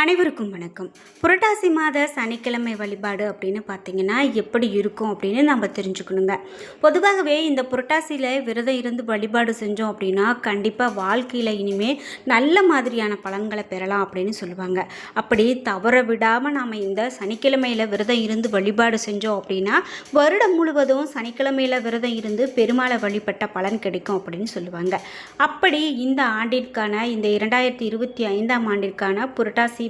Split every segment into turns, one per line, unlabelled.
அனைவருக்கும் வணக்கம். புரட்டாசி மாத சனிக்கிழமை வழிபாடு அப்படின்னு பார்த்தீங்கன்னா எப்படி இருக்கும் அப்படின்னு நம்ம தெரிஞ்சுக்கணுங்க. பொதுவாகவே இந்த புரட்டாசியில் விரதம் இருந்து வழிபாடு செஞ்சோம் அப்படின்னா கண்டிப்பாக வாழ்க்கையில் இனிமேல் நல்ல மாதிரியான பலன்களை பெறலாம் அப்படின்னு சொல்லுவாங்க. அப்படி தவற விடாமல் நாம் இந்த சனிக்கிழமையில் விரதம் இருந்து வழிபாடு செஞ்சோம் அப்படின்னா வருடம் முழுவதும் சனிக்கிழமையில் விரதம் இருந்து பெருமாளை வழிபட்ட பலன் கிடைக்கும் அப்படின்னு சொல்லுவாங்க. அப்படி இந்த ஆண்டிற்கான இந்த இரண்டாயிரத்தி இருபத்தி ஐந்தாம் ஆண்டிற்கான புரட்டாசி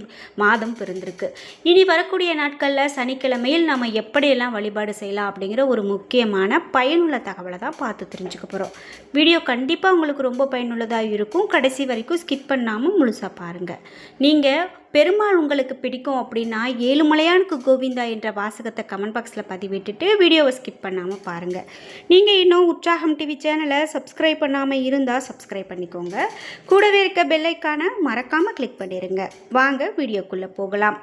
மாதம் பிறந்திருக்கு. இனி வரக்கூடிய நாட்களில் சனிக்கிழமையில் நம்ம எப்படியெல்லாம் வழிபாடு செய்யலாம் அப்படிங்கிற ஒரு முக்கியமான பயனுள்ள தகவலை தான் பார்த்து தெரிஞ்சுக்க போகிறோம் வீடியோ கண்டிப்பாக உங்களுக்கு ரொம்ப பயனுள்ளதாக இருக்கும். கடைசி வரைக்கும் ஸ்கிப் பண்ணாமல் முழுசாக பாருங்கள் நீங்கள் பெருமாள் உங்களுக்கு பிடிக்கும் அப்படின்னா ஏழுமலையானுக்கு கோவிந்தா என்ற வாசகத்தை கமெண்ட் பாக்ஸில் பதிவிட்டுட்டு வீடியோவை ஸ்கிப் பண்ணாமல் பாருங்கள் நீங்கள் இன்னும் உற்சாகம் டிவி சேனலை சப்ஸ்கிரைப் பண்ணாமல் இருந்தால் சப்ஸ்கிரைப் பண்ணிக்கோங்க. கூடவே இருக்க பெல்லைக்கான மறக்காமல் கிளிக் பண்ணிடுங்க வாங்க வீடியோக்குள்ளே போகலாம்.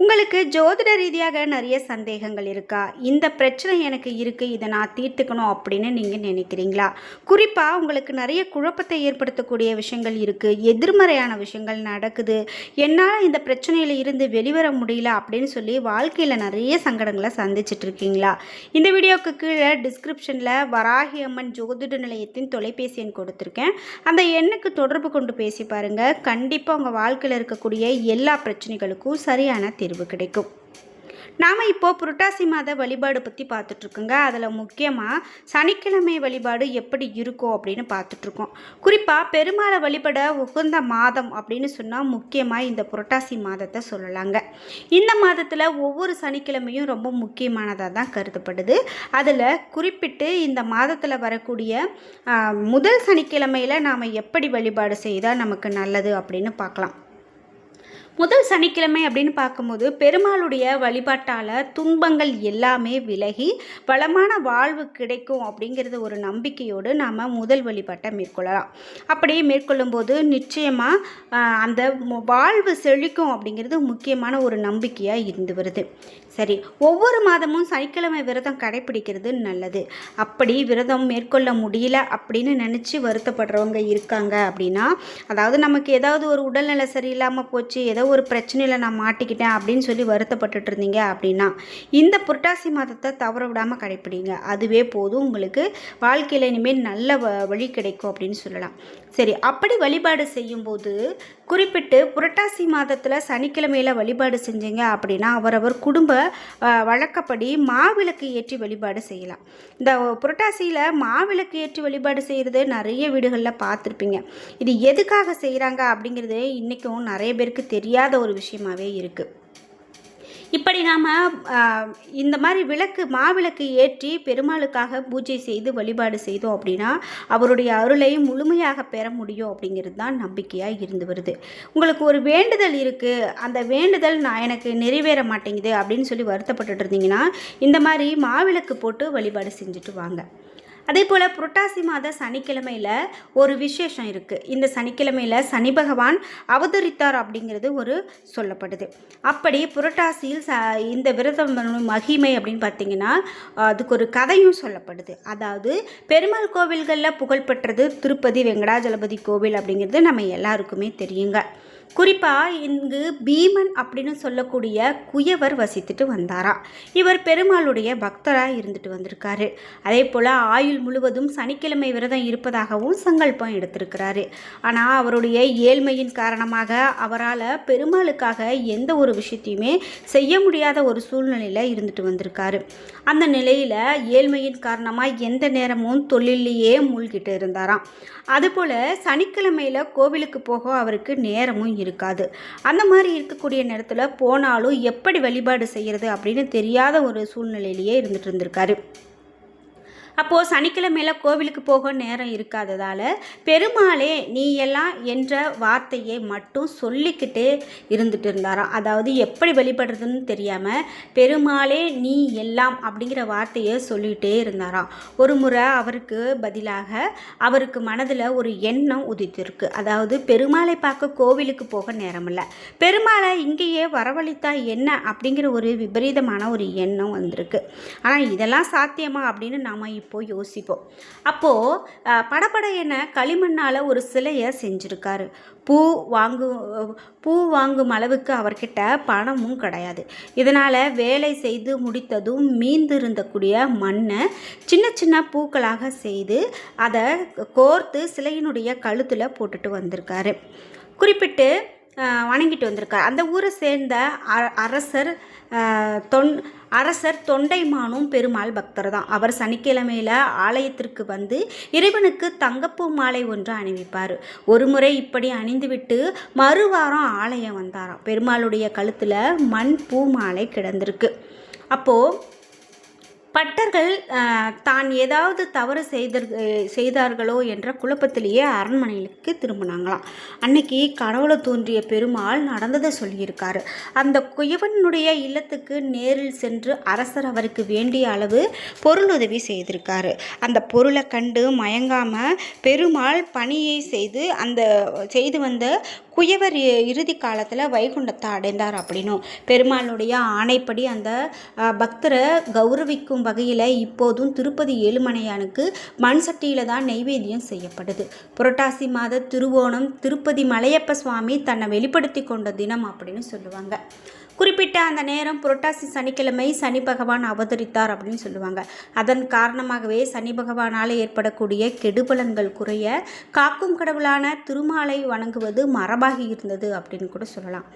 உங்களுக்கு ஜோதிட ரீதியாக நிறைய சந்தேகங்கள் இருக்கா? இந்த பிரச்சனை எனக்கு இருக்குது இதை நான் தீர்த்துக்கணும் அப்படின்னு நீங்கள் நினைக்கிறீங்களா? குறிப்பாக உங்களுக்கு நிறைய குழப்பத்தை ஏற்படுத்தக்கூடிய விஷயங்கள் இருக்குது எதிர்மறையான விஷயங்கள் நடக்குது என்னால் இந்த பிரச்சனையில் இருந்து வெளிவர முடியல அப்படின்னு சொல்லி வாழ்க்கையில் நிறைய சங்கடங்களை சந்திச்சுட்டு இருக்கீங்களா? இந்த வீடியோவுக்கு கீழே டிஸ்கிரிப்ஷனில் வராகி அம்மன் ஜோதிட நிலையத்தின் தொலைபேசி எண் கொடுத்துருக்கேன். அந்த எண்ணுக்கு தொடர்பு கொண்டு பேசி பாருங்கள் கண்டிப்பாக உங்கள் வாழ்க்கையில் இருக்கக்கூடிய எல்லா பிரச்சனைகளுக்கும் சரியான தீர்வு கிடைக்கும். நாம் இப்போது புரட்டாசி மாத வழிபாடு பற்றி பார்த்துட்ருக்கோங்க. அதில் முக்கியமாக சனிக்கிழமை வழிபாடு எப்படி இருக்கும் அப்படின்னு பார்த்துட்ருக்கோம். குறிப்பாக பெருமாளை வழிபட உகந்த மாதம் அப்படின்னு சொன்னால் முக்கியமாக இந்த புரட்டாசி மாதத்தை சொல்லலாங்க. இந்த மாதத்தில் ஒவ்வொரு சனிக்கிழமையும் ரொம்ப முக்கியமானதாக தான் கருதப்படுது. அதில் குறிப்பிட்டு இந்த மாதத்தில் வரக்கூடிய முதல் சனிக்கிழமையில் நாம் எப்படி வழிபாடு செய்தால் நமக்கு நல்லது அப்படின்னு பார்க்கலாம். முதல் சனிக்கிழமை அப்படின்னு பார்க்கும்போது பெருமாளுடைய வழிபாட்டால் துன்பங்கள் எல்லாமே விலகி வளமான வாழ்வு கிடைக்கும் அப்படிங்கிறது ஒரு நம்பிக்கையோடு நாம் முதல் வழிபாட்டை மேற்கொள்ளலாம். அப்படி மேற்கொள்ளும்போது நிச்சயமாக அந்த வாழ்வு செழிக்கும் அப்படிங்கிறது முக்கியமான ஒரு நம்பிக்கையாக இருந்து வருது. சரி ஒவ்வொரு மாதமும் சனிக்கிழமை விரதம் கடைப்பிடிக்கிறது நல்லது. அப்படி விரதம் மேற்கொள்ள முடியல அப்படின்னு நினச்சி வருத்தப்படுறவங்க இருக்காங்க அப்படின்னா அதாவது நமக்கு ஏதாவது ஒரு உடல்நிலை சரியில்லாமல் போச்சு ஏதோ ஒரு பிரச்சனையில் நான் மாட்டிக்கிட்டேன் அப்படின்னு சொல்லி வருத்தப்பட்டுட்டு இருந்தீங்க அப்படின்னா இந்த புரட்டாசி மாதத்தை தவற விடாமல் கடைப்பிடிங்க. அதுவே போதும். உங்களுக்கு வாழ்க்கையில் இனிமேல் நல்ல வ- வழி கிடைக்கும் அப்படின்னு சொல்லலாம். சரி அப்படி வழிபாடு செய்யும்போது குறிப்பிட்டு புரட்டாசி மாதத்தில் சனிக்கிழமையில் வழிபாடு செஞ்சீங்க அப்படின்னா அவரவர் குடும்ப வழக்கப்படி மாவிளக்கு ஏற்றி வழிபாடு செய்யலாம். இந்த புரட்டாசியில் மாவிளக்கு ஏற்றி வழிபாடு செய்கிறது நிறைய வீடுகளில் பார்த்துருப்பீங்க. இது எதுக்காக செய்கிறாங்க அப்படிங்கிறது இன்றைக்கும் நிறைய பேருக்கு தெரியாத ஒரு விஷயமாவே இருக்குது இப்படி நாம் இந்த மாதிரி விளக்கு மாவிளக்கு ஏற்றி பெருமாளுக்காக பூஜை செய்து வழிபாடு செய்தோம் அப்படின்னா அவருடைய அருளையும் முழுமையாக பெற முடியும் அப்படிங்கிறது தான் நம்பிக்கையாக இருந்து வருது. உங்களுக்கு ஒரு வேண்டுதல் இருக்குது அந்த வேண்டுதல் நான் எனக்கு நிறைவேற மாட்டேங்குது அப்படின்னு சொல்லி வருத்தப்பட்டுட்டு இருந்தீங்கன்னா இந்த மாதிரி மாவிளக்கு போட்டு வழிபாடு செஞ்சுட்டு வாங்க. அதே போல் புரட்டாசி மாத சனிக்கிழமையில் ஒரு விசேஷம் இருக்குது இந்த சனிக்கிழமையில் சனி பகவான் அவதரித்தார் அப்படிங்கிறது ஒரு சொல்லப்படுது. அப்படி புரட்டாசியில் ச இந்த விரதம் மகிமை அப்படின்னு பார்த்தீங்கன்னா அதுக்கு ஒரு கதையும் சொல்லப்படுது. அதாவது பெருமாள் கோவில்களில் புகழ்பெற்றது திருப்பதி வெங்கடாஜலபதி கோவில் அப்படிங்கிறது நம்ம எல்லாருக்குமே தெரியுங்க. குறிப்பாக இங்கு பீமன் அப்படின்னு சொல்லக்கூடிய குயவர் வசித்துட்டு வந்தாராம் இவர் பெருமாளுடைய பக்தராக இருந்துட்டு வந்திருக்காரு. அதே போல் ஆயுள் முழுவதும் சனிக்கிழமை விரதம் இருப்பதாகவும் சங்கல்பம் எடுத்திருக்கிறாரு. ஆனால் அவருடைய ஏழ்மையின் காரணமாக அவரால் பெருமாளுக்காக எந்த ஒரு விஷயத்தையுமே செய்ய முடியாத ஒரு சூழ்நிலையில் இருந்துட்டு வந்திருக்காரு. அந்த நிலையில் ஏழ்மையின் காரணமாக எந்த நேரமும் தொழிலையே மூழ்கிட்டு இருந்தாராம். அதுபோல் சனிக்கிழமையில் கோவிலுக்கு போக அவருக்கு நேரமும் இருக்காது. அந்த மாதிரி இருக்கக்கூடிய நேரத்தில் போனாலும் எப்படி வழிபாடு செய்கிறது அப்படின்னு தெரியாத ஒரு சூழ்நிலையிலேயே இருந்துட்டு இருந்திருக்காரு. அப்போது சனிக்கிழமையில் கோவிலுக்கு போக நேரம் இருக்காததால் பெருமாளே நீ எல்லாம் என்ற வார்த்தையை மட்டும் சொல்லிக்கிட்டே இருந்துட்டு இருந்தாராம். அதாவது எப்படி வழிபடுறதுன்னு தெரியாமல் பெருமாளே நீ எல்லாம் அப்படிங்கிற வார்த்தையை சொல்லிகிட்டே இருந்தாராம். ஒரு முறை அவருக்கு பதிலாக அவருக்கு மனதில் ஒரு எண்ணம் உதித்திருக்கு. அதாவது பெருமாளை பார்க்க கோவிலுக்கு போக நேரமில்லை. பெருமாளை இங்கேயே வரவழைத்தா என்ன அப்படிங்கிற ஒரு விபரீதமான ஒரு எண்ணம் வந்திருக்கு. ஆனால் இதெல்லாம் சாத்தியமா அப்படின்னு நாம் இப்போது யோசிப்போம். அப்போது படபட என களிமண்ணால் ஒரு சிலையை செஞ்சுருக்காரு. பூ வாங்கு பூ வாங்கும் அளவுக்கு அவர்கிட்ட பணமும் கிடையாது. இதனால் வேலை செய்து முடித்ததும் மீந்திருந்தக்கூடிய மண்ணை சின்ன சின்ன பூக்களாக செய்து அதை கோர்த்து சிலையினுடைய கழுத்தில் போட்டுட்டு வந்திருக்காரு. குறிப்பிட்டு வணங்கிட்டு வந்திருக்கார். அந்த ஊரை சேர்ந்த அ- அரசர் தொன் அரசர் தொண்டைமானும் பெருமாள் பக்தர் தான் அவர் சனிக்கிழமையில் ஆலயத்திற்கு வந்து இறைவனுக்கு தங்கப்பூ மாலை ஒன்று அணிவிப்பார். ஒரு முறை இப்படி அணிந்துவிட்டு மறுவாரம் ஆலயம் வந்தாராம். பெருமாளுடைய கழுத்தில் மண் பூ மாலை கிடந்திருக்கு. அப்போது பட்டர்கள் தான் ஏதாவது தவறு செய்தர் செய்தார்களோ என்ற குழப்பத்திலேயே அரண்மனைக்கு திரும்பினாங்களாம். அன்னைக்கு கனவுல தோன்றிய பெருமாள் நடந்ததை சொல்லியிருக்காரு. அந்த குயவனுடைய இல்லத்துக்கு நேரில் சென்று அரசர் அவருக்கு வேண்டிய அளவு பொருளுதவி செய்திருக்காரு. அந்த பொருளை கண்டு மயங்காம பெருமாள் பணியை செய்து அந்த செய்து வந்த குயவர் இ- இறுதி காலத்தில் வைகுண்டத்தை அடைந்தார் அப்படின்னும். பெருமாளுடைய ஆணைப்படி அந்த பக்தரை கௌரவிக்கும் வகையில் இப்போதும் திருப்பதி ஏழுமலையானுக்கு மண் சட்டியில் தான் நெய்வேத்தியம் செய்யப்படுது. புரட்டாசி மாத திருவோணம் திருப்பதி மலையப்ப சுவாமி தன்னை வெளிப்படுத்தி கொண்ட தினம் அப்படின்னு சொல்லுவாங்க. குறிப்பிட்ட அந்த நேரம் புரட்டாசி சனிக்கிழமை சனி பகவான் அவதரித்தார் அப்படின்னு சொல்லுவாங்க. அதன் காரணமாகவே சனி பகவானால் ஏற்படக்கூடிய கெடுபலன்கள் குறைய காக்கும் கடவுளான திருமாலை வணங்குவது மரபாகி இருந்தது அப்படின்னு கூட சொல்லலாம்.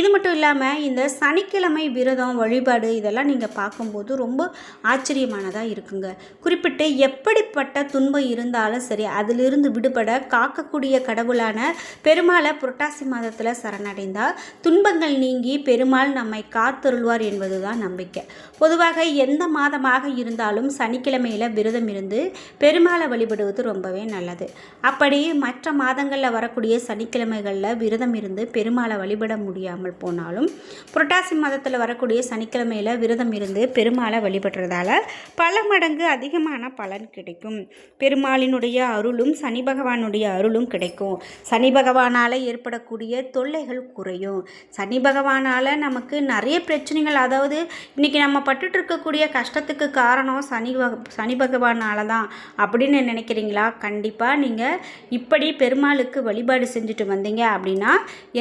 இது மட்டும் இல்லாமல் இந்த சனிக்கிழமை விரதம் வழிபாடு இதெல்லாம் நீங்கள் பார்க்கும்போது ரொம்ப ஆச்சரியமானதாக இருக்குங்க. குறிப்பிட்டு எப்படிப்பட்ட துன்பம் இருந்தாலும் சரி அதிலிருந்து விடுபட காக்கக்கூடிய கடவுளான பெருமாளை புரட்டாசி மாதத்தில் சரணடைந்தால் துன்பங்கள் நீங்கி பெருமாள் நம்மை காத்தருள்வார் என்பதுதான் நம்பிக்கை. பொதுவாக எந்த மாதமாக இருந்தாலும் சனிக்கிழமையில் விரதம் இருந்து பெருமாளை வழிபடுவது ரொம்பவே நல்லது. அப்படி மற்ற மாதங்களில் வரக்கூடிய சனிக்கிழமைகளில் விரதம் இருந்து பெருமாளை வழிபட முடியாமல் போனாலும் புரட்டாசி மாதத்தில் வரக்கூடிய சனிக்கிழமையில் விரதம் இருந்து பெருமாளை வழிபடுறதால பல மடங்கு அதிகமான பலன் கிடைக்கும். பெருமாளினுடைய அருளும் சனி பகவானுடைய அருளும் கிடைக்கும். சனி பகவானால் ஏற்படக்கூடிய தொல்லைகள் குறையும். சனி பகவானால் நமக்கு நிறைய பிரச்சனைகள். அதாவது இன்றைக்கி நம்ம பட்டுட்டு இருக்கக்கூடிய கஷ்டத்துக்கு காரணம் சனி பக சனி பகவானால தான் அப்படின்னு நினைக்கிறீங்களா? கண்டிப்பாக நீங்கள் இப்படி பெருமாளுக்கு வழிபாடு செஞ்சுட்டு வந்தீங்க அப்படின்னா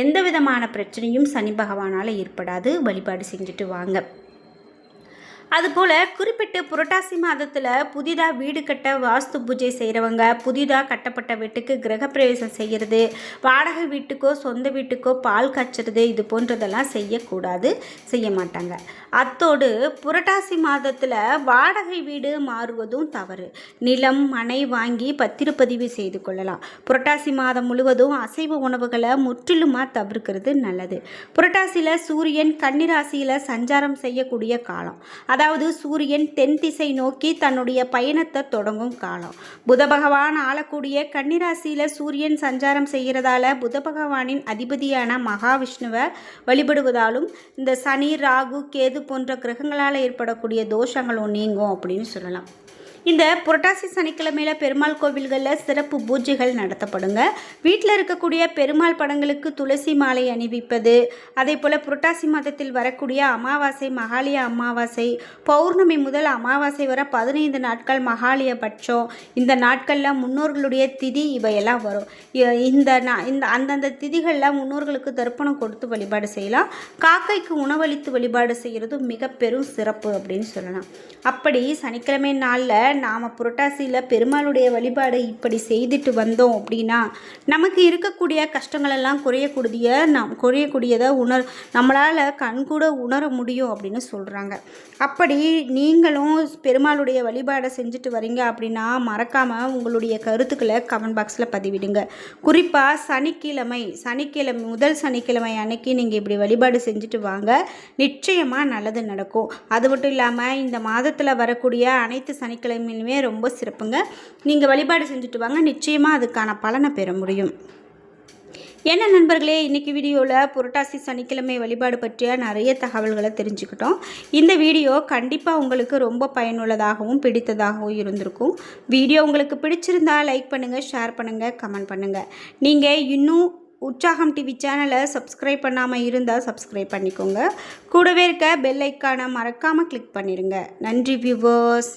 எந்த விதமான பிரச்சனையும் சனி பகவானால் ஏற்படாது. வழிபாடு செஞ்சுட்டு வாங்க. அதுபோல் குறிப்பிட்டு புரட்டாசி மாதத்தில் புதிதாக வீடு கட்ட வாஸ்து பூஜை செய்கிறவங்க புதிதாக கட்டப்பட்ட வீட்டுக்கு கிரகப்பிரவேசம் செய்கிறது வாடகை வீட்டுக்கோ சொந்த வீட்டுக்கோ பால் காய்ச்சறது இது போன்றதெல்லாம் செய்யக்கூடாது செய்ய மாட்டாங்க. அத்தோடு புரட்டாசி மாதத்தில் வாடகை வீடு மாறுவதும் தவறு. நிலம் மனை வாங்கி பத்திரப்பதிவு செய்து கொள்ளலாம். புரட்டாசி மாதம் முழுவதும் அசைவ உணவுகளை முற்றிலுமாக தவிர்க்கிறது நல்லது. புரட்டாசியில் சூரியன் கன்னிராசியில் சஞ்சாரம் செய்யக்கூடிய காலம். அதாவது சூரியன் தென் திசை நோக்கி தன்னுடைய பயணத்தை தொடங்கும் காலம். புத பகவான் ஆளக்கூடிய கன்னிராசியில் சூரியன் சஞ்சாரம் செய்கிறதால புத பகவானின் அதிபதியான மகாவிஷ்ணுவை வழிபடுவதாலும் இந்த சனி ராகு கேது போன்ற கிரகங்களால் ஏற்படக்கூடிய தோஷங்களும் நீங்கும் அப்படின்னு சொல்லலாம். இந்த புரட்டாசி சனிக்கிழமையில் பெருமாள் கோவில்களில் சிறப்பு பூஜைகள் நடத்தப்படுங்க. வீட்டில் இருக்கக்கூடிய பெருமாள் படங்களுக்கு துளசி மாலை அணிவிப்பது அதே போல் புரட்டாசி மாதத்தில் வரக்கூடிய அமாவாசை மகாலய அமாவாசை பௌர்ணமி முதல் அமாவாசை வர பதினைந்து நாட்கள் மகாலய பட்சம். இந்த நாட்களில் முன்னோர்களுடைய திதி இவையெல்லாம் வரும். இந்த இந்த அந்தந்த திதிகளில் முன்னோர்களுக்கு தர்ப்பணம் கொடுத்து வழிபாடு செய்யலாம். காக்கைக்கு உணவளித்து வழிபாடு செய்கிறது மிக பெரும் சிறப்பு அப்படின்னு சொல்லலாம். அப்படி சனிக்கிழமை நாளில் நாம் புரட்டாசியில் பெருமாளுடைய வழிபாடு இப்படி செய்துட்டு வந்தோம் அப்படின்னா நமக்கு இருக்கக்கூடிய கஷ்டங்களெல்லாம் குறையக்கூடிய நம் குறையக்கூடியதை உணர் நம்மளால் கண்கூட உணர முடியும் அப்படின்னு சொல்கிறாங்க அப்படி நீங்களும் பெருமாளுடைய வழிபாடை செஞ்சுட்டு வரீங்க அப்படின்னா மறக்காமல் உங்களுடைய கருத்துக்களை கமெண்ட் பாக்ஸில் பதிவிடுங்க. குறிப்பாக சனிக்கிழமை சனிக்கிழமை முதல் சனிக்கிழமை அன்னைக்கு நீங்கள் இப்படி வழிபாடு செஞ்சுட்டு வாங்க. நிச்சயமாக நல்லது நடக்கும். அது மட்டும் இல்லாமல் இந்த மாதத்தில் வரக்கூடிய அனைத்து சனிக்கிழமை மீனுமே ரொம்ப சிறப்புங்க. நீங்கள் வழிபாடு செஞ்சுட்டு வாங்க. நிச்சயமாக அதுக்கான பலனை பெற முடியும். என்ன நண்பர்களே இன்றைக்கி வீடியோவில் புரட்டாசி சனிக்கிழமை வழிபாடு பற்றிய நிறைய தகவல்களை தெரிஞ்சுக்கிட்டோம். இந்த வீடியோ கண்டிப்பாக உங்களுக்கு ரொம்ப பயனுள்ளதாகவும் பிடித்ததாகவும் இருந்திருக்கும். வீடியோ உங்களுக்கு பிடிச்சிருந்தால் லைக் பண்ணுங்கள் ஷேர் பண்ணுங்கள் கமெண்ட் பண்ணுங்கள் நீங்கள் இன்னும் உற்சாகம் டிவி சேனலை சப்ஸ்கிரைப் பண்ணாமல் இருந்தால் சப்ஸ்கிரைப் பண்ணிக்கோங்க. கூடவே இருக்க பெல் ஐக்கானை மறக்காமல் கிளிக் பண்ணிடுங்க நன்றி வியூவர்ஸ்